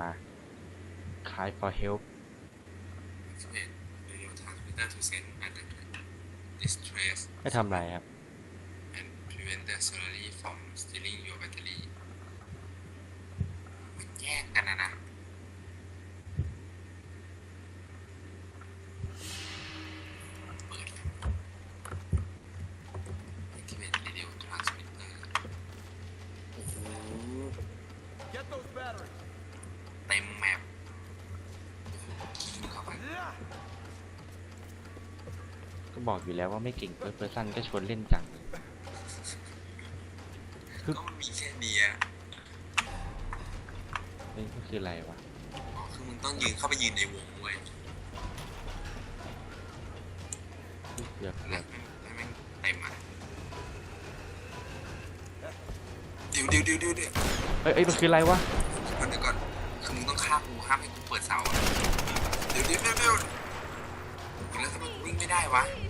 มา cry for help activate radio transmitter to send alert distress ไม่ทำไรครับ and prevent the solary from stealing your battery มันแยกกันนะนะ เปิด activate radio transmitter โอ้โห Get those batteries. เต็มแมปโอ้โหยิงเข้าไป Yeah. ก็บอกอยู่แล้ วว่าไม่เก่งเพิร์เพอร์ซันก็ชวนเล่นจัง ก็มันมีแค่เนี้ยนี่ก็คืออะไรวะอ๋อคือมึงต้องยืนเข้าไปยืนในวงเว้ยเกือบเกืแล้อวบแม่งแล้วแม่งเต็มอะเดี๋ยวเดี๋ยวเดี๋ยวเดี๋ยวเดี๋ยวเอ้ยเอ้ยมันคืออะไรวะ ก่อนเดี๋ยวก่อนคือมึงต้องฆ่ากูห้ามให้กูเปิดเสาอะเดี๋ยวเดี๋ยวเดี๋ยวเดี๋ยวแล้วทำไมกูวิ่งไม่ได้วะเดี๋ยว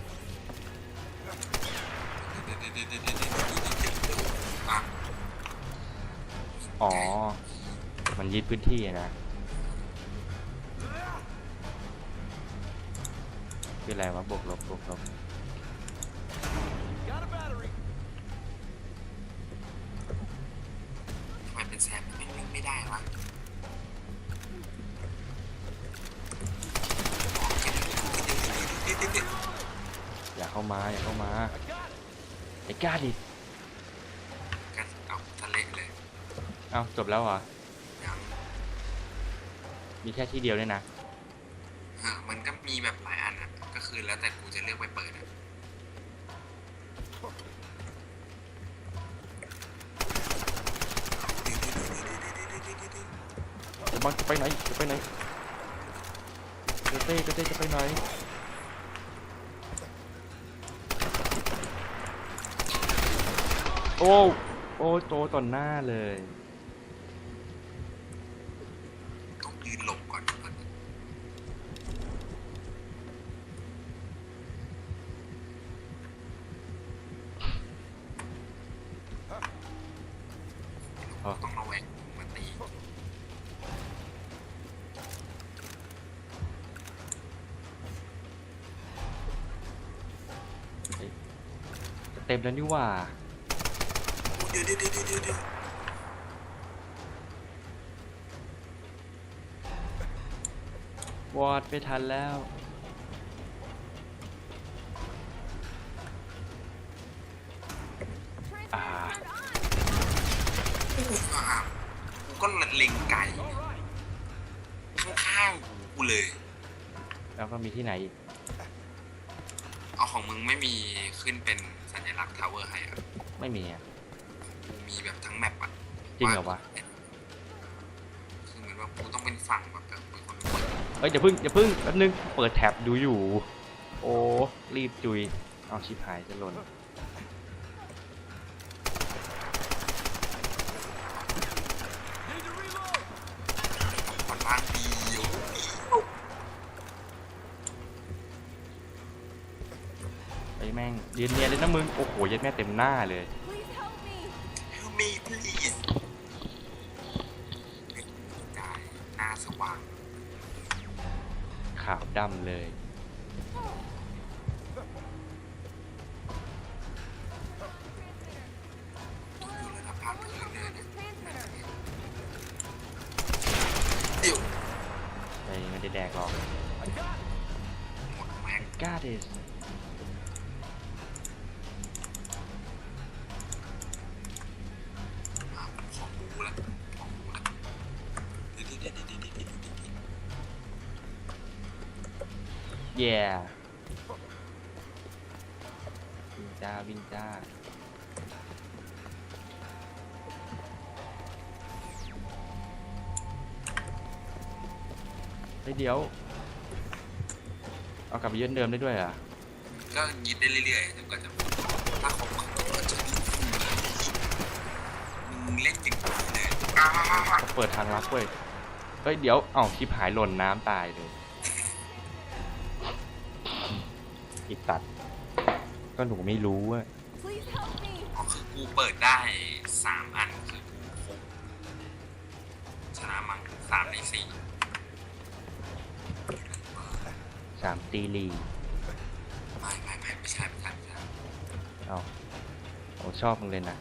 อ๋อ มันยึดพื้นที่นะ คืออะไรวะบวกลบบวกลบทำไมเป็นแซมมิ่งไม่ได้วะอยาเข้ามา อย่าเข้ามา got it. ไอ้กล้าดิกันเอาทะเลเลยเอ้าจบแล้วเหรอ ยังมีแค่ที่เดียวเนี่ยนะ เออมันก็มีแบบหลายอันอะ ก็คือแล้วแต่กูจะเลือกไปเปิดอะจะบอลจะไปไหน จะไปไหน เต้เต้เต้จะไปไหน โอ้โอ้โตต่อหน้าเลย ต้องยืนหลบก่อนอ๋อ ต้องระแวงมันตีเต็มแล้วนี่หว่า เดี๋ยวเดี๋ยวเดี๋ยวเดี๋ยววอดไม่ทันแล้ว อ่ากูก็เล็งไก่ข้างๆกูเลย แล้วก็มีที่ไหนอีก เอาของมึงไม่มีขึ้นเป็นสัญลักษณ์ทาวเวอร์ให้อะไม่มีอะ มีแบบทั้งแมปอะจริงเหรอวะ คือเหมือนว่ากูต้องเป็นฝั่งแบบเป็นคนเปิดเอ้ยอย่าพึ่งอย่าพึ่งแป๊บนึงเปิดแท็บดูอยู่ โอ้รีบจุยเอาชิบหายจะหล่น Need to reload. ก่อนบ้างดีอยู่ไอ้แม่งยืนเนียนเลยนะมึง โอ้โหยัดแม่เต็มหน้าเลย สว่าง ขาวดำเลย ฮ้ยเดี๋ยว เอากลับไปยืนเดิมได้ด้วยเหรอะก็ยิดได้เรื่อยๆจนกว่าจะหมดถ้าของมึงก็จะมึงเล่นจริงๆเลยอ้าวเปิดทางลับเว้ยเฮ้ยเดี๋ยวเอ้าชิบหายหล่นน้ำตายเลยอีตัด ก็หนูไม่รู้อะ Please help me. อ๋อคือกูเปิดได้สามอันคือกูครบชนะมังกูคสามในสี่ สามตีลีไม่ไม่ไม่ไม่ใช่ไม่ใช่ไม่ใช่เอาโอ้ชอบมึงเลยนะ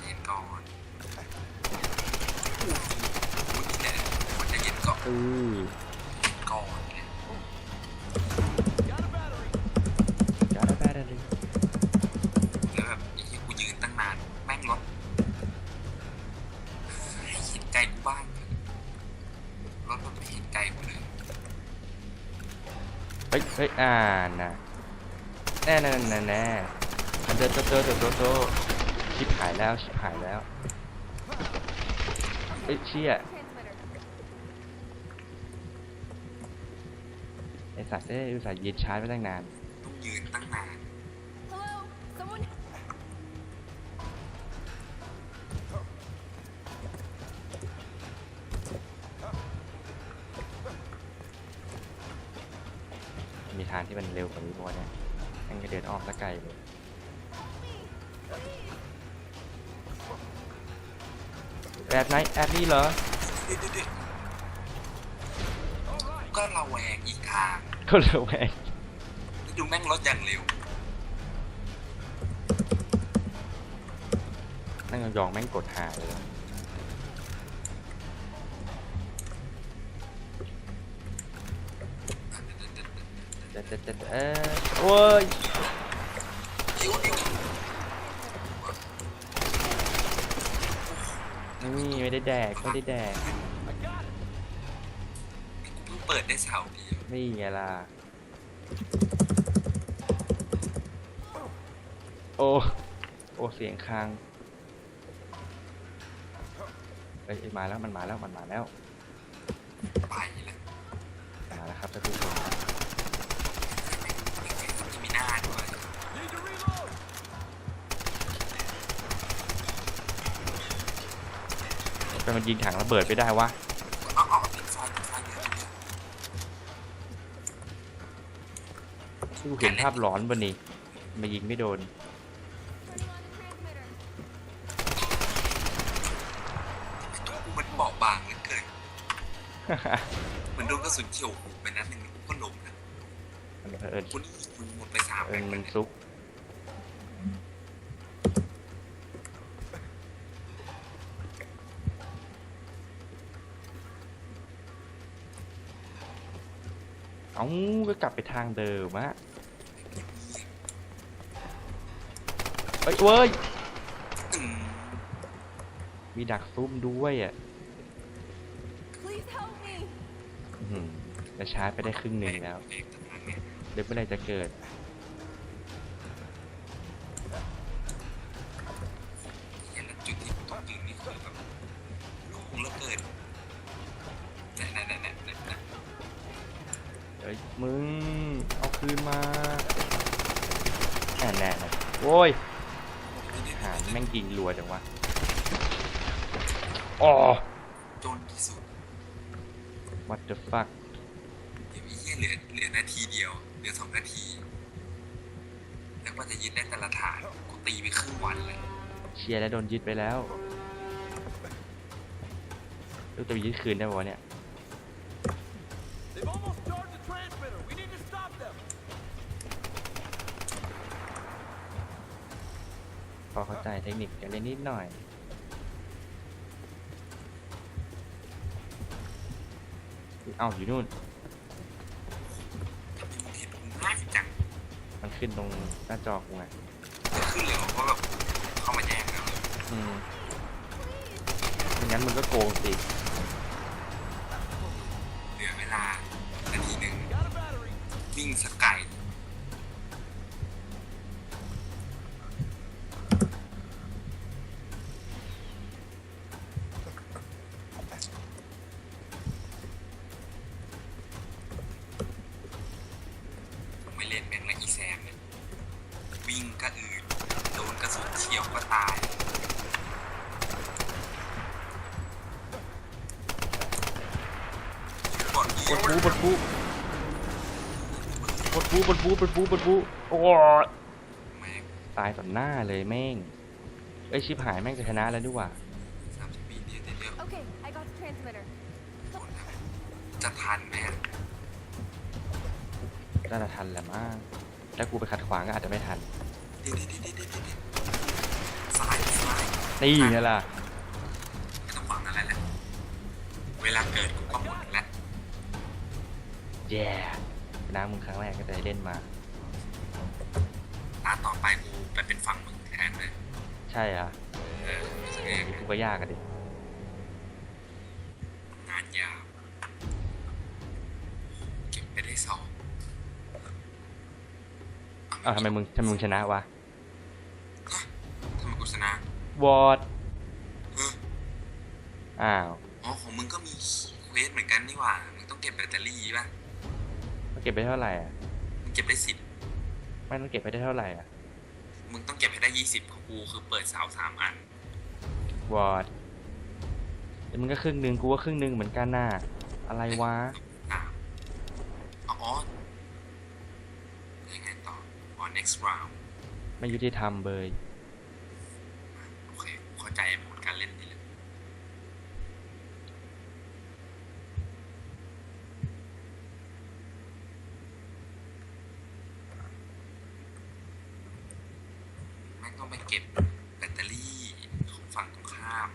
เย็นก่อนอู้หูนี่แหละมันจะเย็นก่อนอือเย็นก่อน ฮ้ยอ่านนะแน่แน่แน่แน่อันเดินโตโตโตโตชิบหายแล้วชิบหายแล้วเอ้ยเชี่ยไอสัตว์เอ้ยอุตส่าห์ยืนชาร์จไปตั้งนาน มีทางที่มันเร็วกว่านี้บ่เนี่ยยังจะเดินออกละไกลเลยแอบไหนแอบนี่เหรอเดี๋ยวเดี๋ยวเดี๋ยวก็ระแวงอีกทางก็เลยแหวกดูแม่งรถอย่างเร็วนั่งยองๆแม่งกดหาเลย เด็ดเด็ดเออโอ้ยนี่ไม่ได้แดกไม่ได้แดกเพิ่งเปิดได้เสาเดียวนี่ไงล่ะโอ้โอ้เสียงคางเอ้ยเอ้ยมาแล้วมันมาแล้วมันมาแล้วไปแล้วมาแล้วครับท่านผู้ชม ที่มีหน้าด้วย Need to reload. แต่มันยิงถังระเบิดไม่ได้วะเอาเอาปิดไฟปิดไฟเดี๋ยวเดี๋ยวที่กูเห็นภาพหลอนวันนี้มายิงไม่โดน Turning on the transmitter. มันเบาะบางเหลือเกินเหมันโดนกระสุนเฉียวหูไปนัดหนึ่งก็ล้มนะมันเอิญคุณยิงหมดไปสามเอิแม็ญกมันเลยซุกาก็กลับไปทางเดิมอะเอ้ยเว้ยอืมมีดักซุ่มด้วยอะ Please help me. อื้อหือแล้วชาร์จไปได้ครึ่งหนึ่งแล้วเอกทางเนี่ยเดี๋ยวเมื่อไหรจะเกิด เอ้ยมึงเอาคืนมาแน่แน่นะโว้ยหาแม่งยิงรัวจังวะอ๋อจนที่สุด what the fuck เดี๋ยวไอ้เหี้ยเหลือเหลือนาทีเดียวเหลือสองนาที แล้วกว่าจะยึดได้แต่ละฐานกูตีไปครึ่งวันเลยเชียร์แล้วโดนยึดไปแล้วลูกจะไปยึดคืนได้ปะวะเนี่ย เข้าใจเทคนิคกันเล่นนิดหน่อย เอ้าอยู่นู่นทำไมมึงเห็นกูง่ายจังมันขึ้นตรงหน้าจอกูไงจะขึ้นเลยเหรอเพราะแบบเข้ามาแย่งแล้วอืมไม่งั้นมึงก็โกงสิ เหลือเวลานาทีหนึ่ง Got a battery. วิ่งสกาย บนฟูบนฟูบนฟูบนฟูโอ้ยแม่งตายต่อหน้าเลยแม่งเอ้ยชิบหายแม่งจะชนะแล้วดีกว่าสามสิบปีเดียวเดียว Okay, I got the transmitter. จะทันไหมอะน่าจะทันแหละมั้งถ้ากูไปขัดขวางก็อาจจะไม่ทันเดี๋ยวเดี๋ยวเดี๋ยวเดี๋ยวเดี๋ยวเดี๋ยวซ้ายซ้ายนี่ไงล่ะไม่ต้องหวังอะไรแล้วเวลาเกิดกูก็หมดแล้วแย่ น้ำมึงครั้งแรกก็จะได้เล่นมา ตาต่อไปกูไปเป็นฝั่งมึงแทนเลยใช่อะเออรู้สึกโอ้ไงยกูก็ยากอะดิงานยาวเก็บไปได้สองอ้าวทำไมมึงทำไมมึงชนะวะฮะทำไมกูชนะวอดเอออ้าว อ๋อของมึงก็มีเควสเหมือนกันนี่หว่ามึงต้องเก็บแบตเตอรี่ป่ะมัน เก็บไปเท่าไหร่อะมึงเก็บได้สิบไม่ต้องเก็บไปได้เท่าไหร่อะมึงต้องเก็บให้ได้ยี่สิบของกูคือเปิดเสาสามอันวอดเดี๋ยวมึงก็ครึ่งหนึ่งกูก็ครึ่งหนึ่งเหมือนกันน่ะอะไรวะสามอ๋ออ๋อยังไงต่ออ๋อ next round ไม่ยุติธรรมเบย โอเคกูเข้าใจโหมดการเล่นนี่เลยแม่ง ต้องไปเก็บแบตเตอรี่ของฝั่งตรงข้าม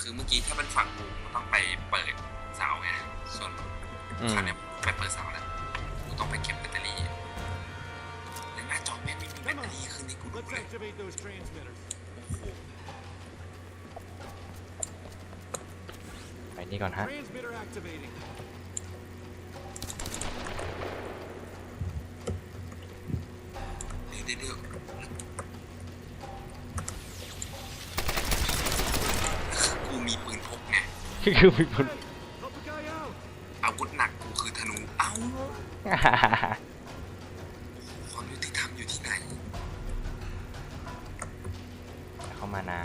คือเมื่อกี้ถ้าเป็นฝั่งกูมันต้องไปเปิดเสาไง ส่วนอืมคราวเนี้ยไปเปิดเสาแล้วกูต้องไปเก็บแบตเตอรี่แล้วหน้าจอแม่งไม่มีแบตเตอรี่ขึ้นให้กูดู Let's เลย activate those transmitters. ไปนี่ก่อนฮะ คือมีคน Hey, help the guy out. อาวุธหนักกูคือธนู เอ้า ความยุติธรรมอยู่ที่ไหน เข้ามานะ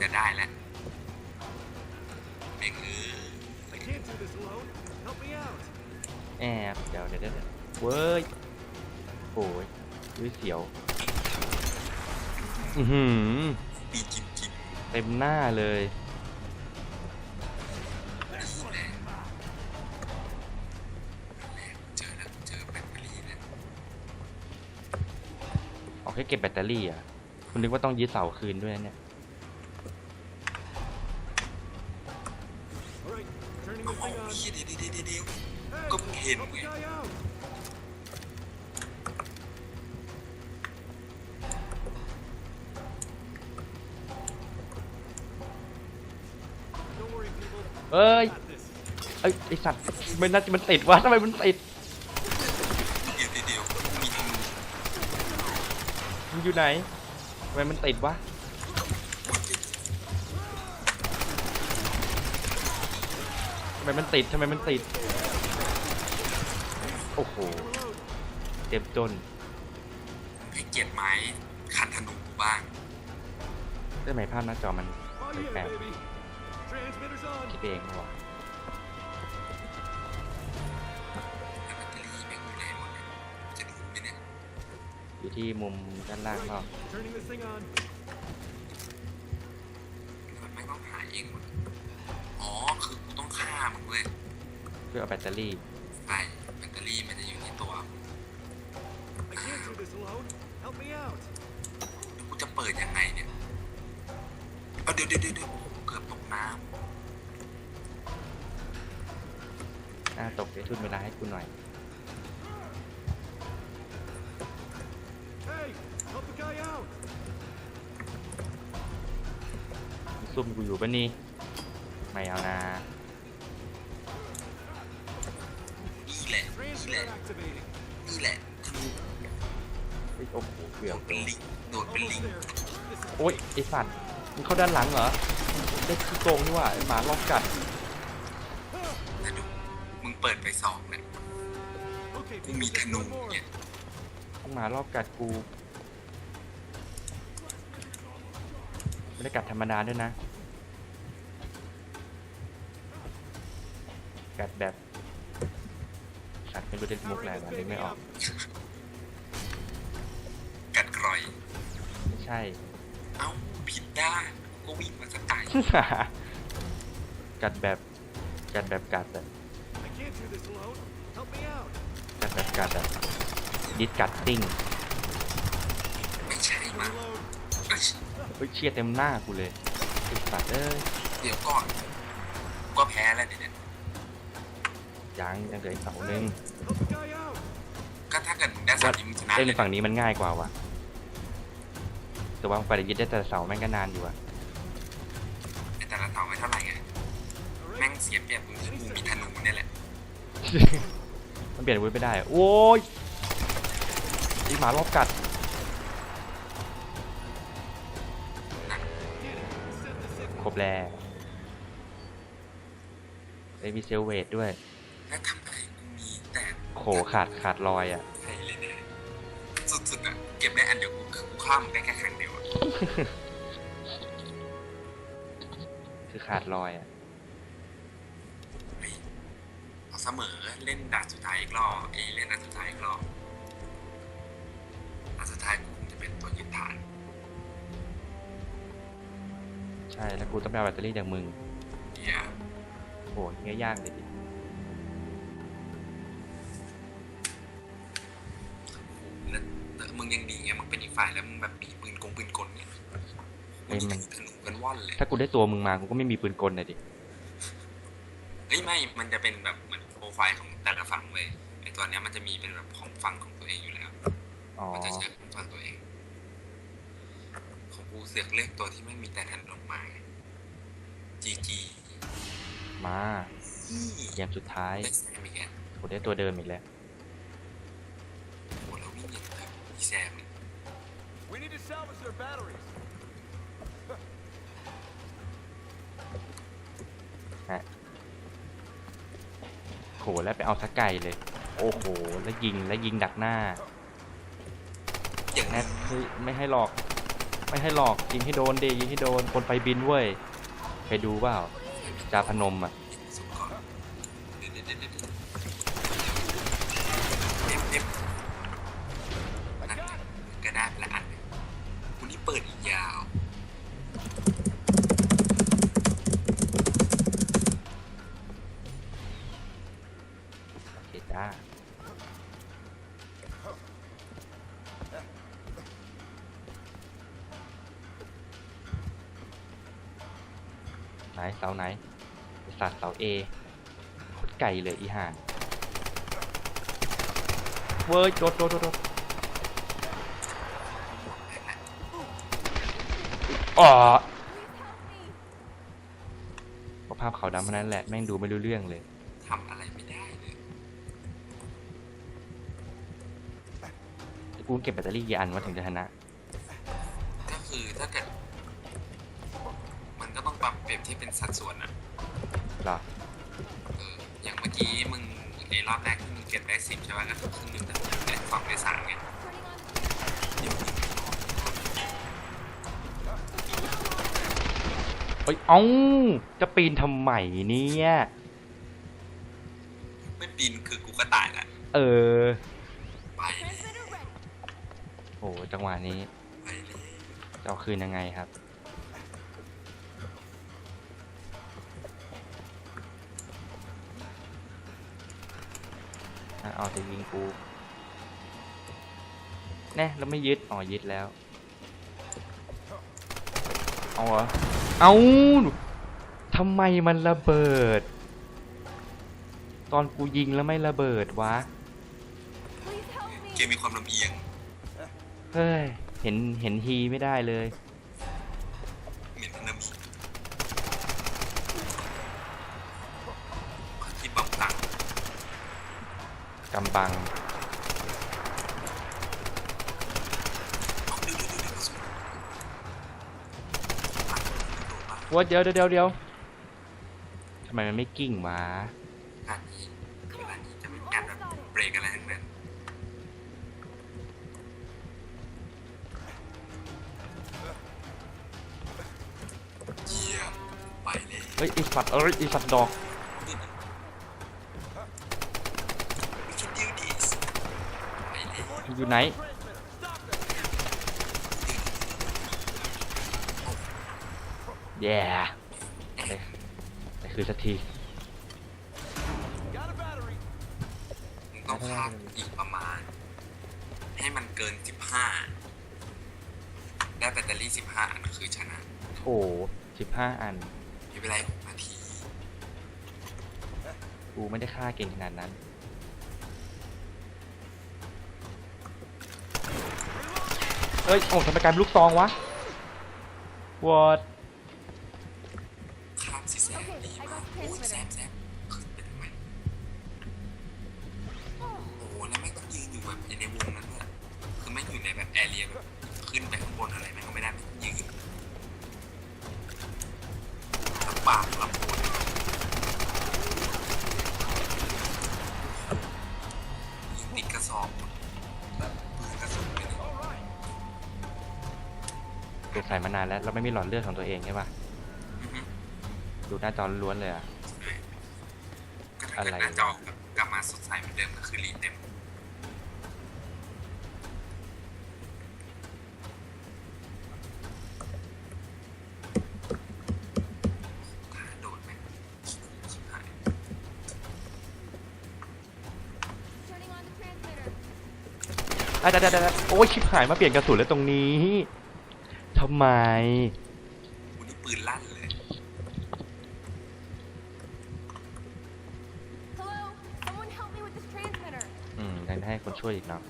จะได้แล้วแม่งเออ I can't do this alone. Help me out. แอบเดี๋ยวเดี๋ยวเดี๋ยวเว้ยโอ้ยอุ้ยเสียว อือหือมีจริงจริงเต็มหน้าเลย ออกให้เก็บแบตเตอรี่อะ คุณนึกว่าต้องยึดเสาคืนด้วยนะเนี่ย All right, turning เอา this เอา thing on. พี่เดี๋ยวเดี๋ยวเดี๋ยวเดี๋ยว Hey, Come here, help the man. guy out. Don't worry, people. เอ้ย Got this. เอ้ไอสัตว์ไม่น่าจะมันติดวะทำไมมันติด เดี๋ยวเดี๋ยวเดี๋ยวมีธนู มัน อยู่ไหนทำไมมันติดวะทำไมมันติดทำไมมันติด โอ้โหเจ็บจนให้เกียรติไม้คันธนูกูบ้างได้ไหมภาพหน้าจอมัน Oh แปล yeah, ก baby. Transmitters on. ๆคิดเองวะ อยู่ที่มุมด้านล่างก็ Turning this thing on. มันไม่ต้องหาเองหมดอ๋อ คือกูต้องฆ่ามึงเว้ยเพื่อเอาแบตเตอรี่ใช่แบตเตอรี่มันจะอยู่ในตัว I can't do this alone. Help me out. แล้วกูจะเปิดยังไงเนี่ยเอาเดี๋ยวเดี๋ยวเดี๋ยวเดี๋ยวโอ้โหเกือบตกน้หน้าตกเดี๋ยวทุนเวลาให้กูหน่อย ซุ่มกูอยู่ปะนี่ ไม่เอานะำนี่แหละนี่แหละ Transmitter activating. นี่แหละธนูเฮ้ยโอ้โหเกืโดอบดเป็นลิงโดดเป็น Almost ลิง there. This is โอ๊ยไอสัตว์มึงเข้าด้านหลังเหรอได้ขี้โกงนี่หว่าไอ้หมาลอกกัดนะดูมึงเปิดไปสองเนี่ย okay. กู people, มีธ just นู one more. เนี่ยหมารอบกัดกูไม่ได้กัดธรรมดาด้วยนะ กัดแบบสัตว์ไม่รู้จะมุกอะไร Powering วะ this นึกไม่ baby ออก up. กัดกร่อย ไม่ใช่ เอ้าผิดด้านก็วิ่งมาสกไกลกัดแบบกัดแบบกัดอะ I can't do this alone. Help me out. กัดแบบกัดอะดิสกัดติ้งไม่ใช่มั้ง Reload. เอ้ยเฮ้ยเชียเต็มหน้ากูเลยไอ้สัตว์เอ้ย เดี๋ยวก่อน ก็แพ้แล้วเดี๋ยวเนี่ย ยังยังเหลืออีกเสาหนึ่ง Help the guy out. ก็ถ้าเกิดมึงได้สามนี้มึงชนะเล่นเลในยฝั่งนี้มันง่ายกว่าวะแต่ว่าไปยึดได้แต่เสาแม่งก็นานอยู่อะไอ้แต่ละเสาไม่เท่าไหร่ไง All แม่ง right. เสียเปรียบมึงที่มึงมีธนูเนี่ยแหละมันเปลี่ยนอาวุธไม่ได้อะโอ้ยไอีหมารอบกัด Get it. Set the signal. ครบแล้วไอ้มีเซลเวทด้วย แล้วทำไมกูมีแต่ โขขาดขาดรอยอะไทยเลยเนี่ยสุดๆอะ เก็บได้อันเดียวกูคือกูข้ามมึงได้แค่ครั้งเดียวอะคือขาดรอยอะเฮ้ยเอาเสมอเล่นด่านสุดท้ายอีกรอบเอยเล่นด่านสุดท้ายอีกรอบด่านสุดท้ายกูคงจะเป็นตัวยึดฐาน ใช่ แล้วกูต้องไปเอาแบตเตอรี่จากมึง เนี่ย โหเงี้ยยากเลยดิ ยังดีไงมึงเป็นอีกฝ่ายแล้วมึงแบบมีปืนกงปืนกลเนี่ยเฮ้ยมันธนูกันว่อนเลยถ้ากูได้ตัวมึงมากูก็ไม่มีปืนกลเลยดิเฮ้ยไม่มันจะเป็นแบบเหมือนโปรไฟล์ของแต่ละฝั่งเลยไอตัวเนี้ยมันจะมีเป็นแบบของฝั่งของตัวเองอยู่แล้วอ๋อมันจะใช้ของฝั่งตัวเอง ของกูเสือกเลือกตัวที่ไม่มีแต่ทันออกมาจีจีมาเกมสุดท้ายได้แซมอีกแล้วกูได้ตัวเดิมอีกแล้ว โอ้แล้ววิ่งอย่างแบบอีแซมเนี่ย We need to salvage their batteries. โหแล้วไปเอาสักไก่เลย โอ้โห แล้วยิงแล้วยิงดักหน้าอย่างแนนั้นทเฮ้ยไม่ให้หลอก ไม่ให้หลอกยิงให้โดนเดยิงให้โดนคนไฟบินเว้ยเคยดูเปล่าจาพนมอะสุกก่อนเดี๋ยวเดี๋ยวเดี๋ยวเดี๋ยวเด็บเด็บนั่นไงก็ได้ละอันหนึ่งคุณนี่ เปิดอีกยาว โอเคจ้าไหนเสาไหนไอ้สัตว์เสาเอโคตรไก่เลยอีห่านเว้ยโดดโดดโดดโดด อ๋อ Please help me. เพราะภาพขาวดำเท่านั้นแหละแม่งดูไม่รู้เรื่องเลย ทำอะไรไม่ได้เลยกูเก็บแบตเตอรี่กี่อันวะถึงจะชนะ ก็คือถ้าเกิด มันก็ต้องปรับเปรียบที่เป็นสัดส่วนอะเหรอ เอออย่างเมื่อกี้มึงไอ้รอบแรกที่มึงเก็บได้สิบใช่ป่ะก็คือครึ่งหนึ่งแต่ได้สองได้สามไง Turning on เดี๋ยวมึ เอ้ยเอ้าจะปีนทำไมเนี่ยไม่ปีนคือกูก็ตายแหละเออ ไปเลย transmitter ready. โอ้จังหวะนี้ไปเลยจะเอาคืนยังไงครับ อะเอาจะยิงกูแน่แล้วไม่ยึดอ๋อยึดแล้ว เอาเหรอ เอาทำไมมันระเบิด ตอนกูยิงแล้วไม่ระเบิดวะ Please help เก me. มมีความลำเอียง เฮ้ย เห็นเห็นฮีไม่ได้เลย เหม็นน้ำมีที่บังตังกำบัง เอาเดี๋ยวเดี๋ยวเดี๋ยวกระสุนอะโดดปะ ว่าเดี๋ยวเดี๋ยวเดี๋ยวเดี๋ยวทำไมมันไม่กิ้งวะงานนี้เวลานี้จะไม่มีการแบบเบรกอะไรทั้งนั้นเยี่ยมไปเลยเฮ้ยไอสัตว์เอ้ยไอสัตว์ดอกนี่มัน We can do this ไปเลยอยู่ไหน แย่ได้คือสักทีต้องพากอีกประมาณ ให้มันเกิน15ได้แบตเตอรี่15อันคือชนะโถสิห้าอันไม่เวลาหกนาที กูไม่ได้ฆ่าเก่งขนาดนั้น เฮ้ย โอ้ทำไมกลายเป็นลูกซองวะวอด เรียแบบขึ้นไปข้างบนอะไรม่งก็ไม่ได้ไม่งต้องยืนลำบากลำบนยิงติดกระสอบแบบปืนกระสุนไปเลยเกิดใส่มานานแล้วเราไม่มีหลอดเลือดของตัวเองใช่ปะอือฮึดูหน้าจอล้วนเลยอะ ก็ถ้าเกิดหน้าจอแบบกลับมาสดใสเหมือนเดิมก็คือรีเต็มถ้าโดดแม่งชิบหาย Turning on the transmitter. อะเดี๋ยวเดี๋ยวเดี๋ยวโอ้ยชิบหายมาเปลี่ยนกระสุนแล้วตรงนี้ทำไมคุณปืนลั่นเลย Hello? Someone help me with this transmitter. อืมยังให้คนช่วยอีกเนาะ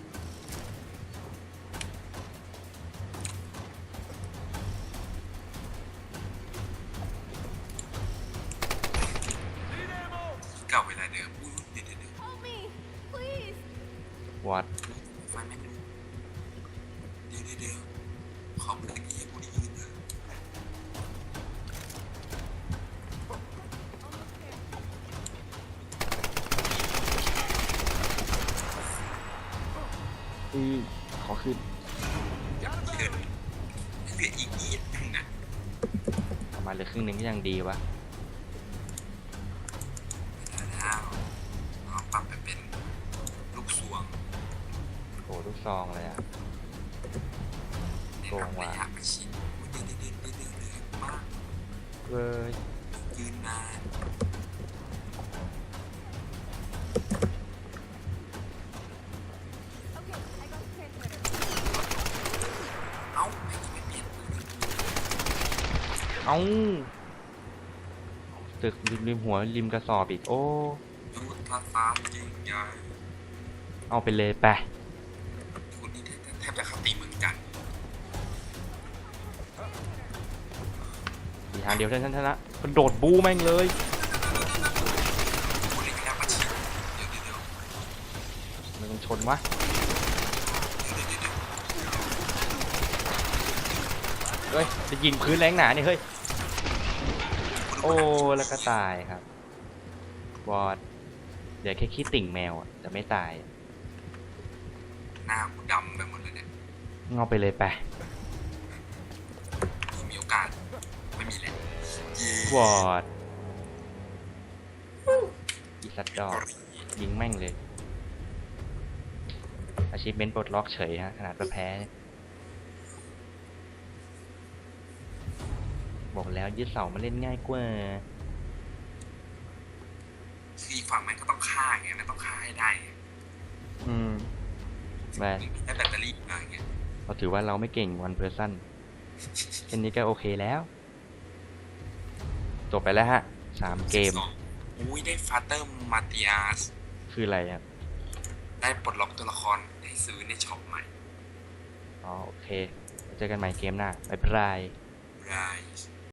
อือขอขึ้นเดี๋ยวเดี๋ยวเหลืออีกนิดนึงนะประมาณเหลือครึ่งหนึงก็ยังดีวะ เอ้าตึกริมริมหัวริมกระสอบอีก โอ้ยุทธศาสตร์จริงใหญ่เอาไปเลยไปคุณนี่แทบแทบจะเข้าตีเมืองจันทร์มีทางเดียวเท่านั้นละกระโดดบูแม่งเลยคุณเลยระยะประชิดเดี๋ยวเดี๋ยวเดี๋ยวมันต้องชนวะเดี๋ยวเดี๋ยวเดี๋ยวเฮ้ยจะยิงพื้นแรงหนาเนี่ยเฮ้ย โอ้ แล้วก็ตายครับวอดเดี๋ยวแค่ขี้ติ่งแมวอะแต่ไม่ตาย หน้ากูดำไปหมดเลยเนี่ยเงาไปเลยไปมีโอกาส ไม่มีแหละเย่วอดอีสัตว์ดอก ยิงแม่งเลย อาชีพเมนปลดล็อกเฉยฮะ ขนาดแพ้เนี่ย บอกแล้วยึดเสามาเล่นง่ายกว่าคืออีกฝั่งมันก็ต้องฆ่าไงมันต้องฆ่าให้ได้ไงอืมแม่ถึงได้แบตเตอรี่มาอย่างเงี้ยเราถือว่าเราไม่เก่งวันเพอร์ซันแค่นี้ก็โอเคแล้วจบไปแล้วฮะสามเกมสองอุ้ยได้ฟาเตอร์มาติอาสคืออะไรอะ ได้ปลดล็อกตัวละครให้ซื้อในช็อปใหม่อ๋อ โอเคเจอกันใหม่เกมหน้าบ๊ายบาย ไรส์